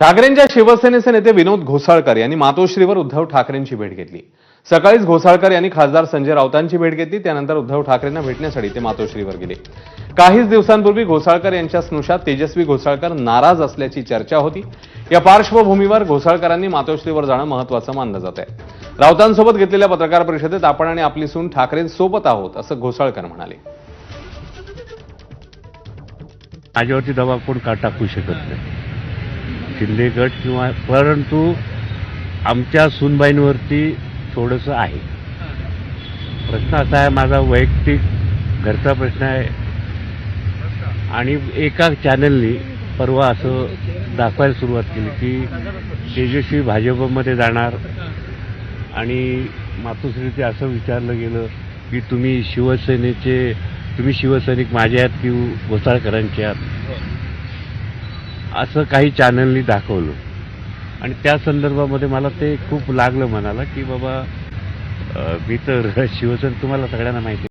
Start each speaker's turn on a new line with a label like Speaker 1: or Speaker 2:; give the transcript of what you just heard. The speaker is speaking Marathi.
Speaker 1: ठाकरेंच्या शिवसेनेचे नेते विनोद घोसाळकर यांनी मातोश्रीवर उद्धव ठाकरेंची भेट घेतली. सकाळीच घोसाळकर यांनी खासदार संजय राऊतांची भेट घेतली त्यानंतर उद्धव ठाकरेंना भेटण्यासाठी ते मातोश्रीवर गेले. काहीच दिवसांपूर्वी घोसाळकर यांच्या स्नुषात तेजस्वी घोसाळकर नाराज असल्याची चर्चा होती. या पार्श्वभूमीवर घोसाळकरांनी मातोश्रीवर जाणं महत्वाचं मानलं जात आहे राऊतांसोबत घेतलेल्या पत्रकार परिषदेत आपण आणि आपली सून ठाकरेंसोबत आहोत असं घोसाळकर म्हणाले.
Speaker 2: माझ्यावरती दबाव कोण का टाकू शकत नाही? शिंदे गट किंवा परंतु आमच्या सुनबाईंवरती थोडंसं आहे. प्रश्न असा आहे माझा वैयक्तिक घरचा प्रश्न आहे. आणि एका चॅनलनी परवा असं दाखवायला सुरुवात केली की तेजस्वी भाजपमध्ये जाणार. आणि मातोश्रीचे असं विचारलं गेलं की तुम्ही शिवसेनेचे तुम्ही शिवसैनिक माझे आहात की घोसाळकरांचे आहात? असं काही चॅनलनी दाखवलं आणि त्या संदर्भामध्ये मला ते खूप लागलं म्हणाला की बाबा मी तर शिवसेना तुम्हाला सगळ्यांना माहिती आहे.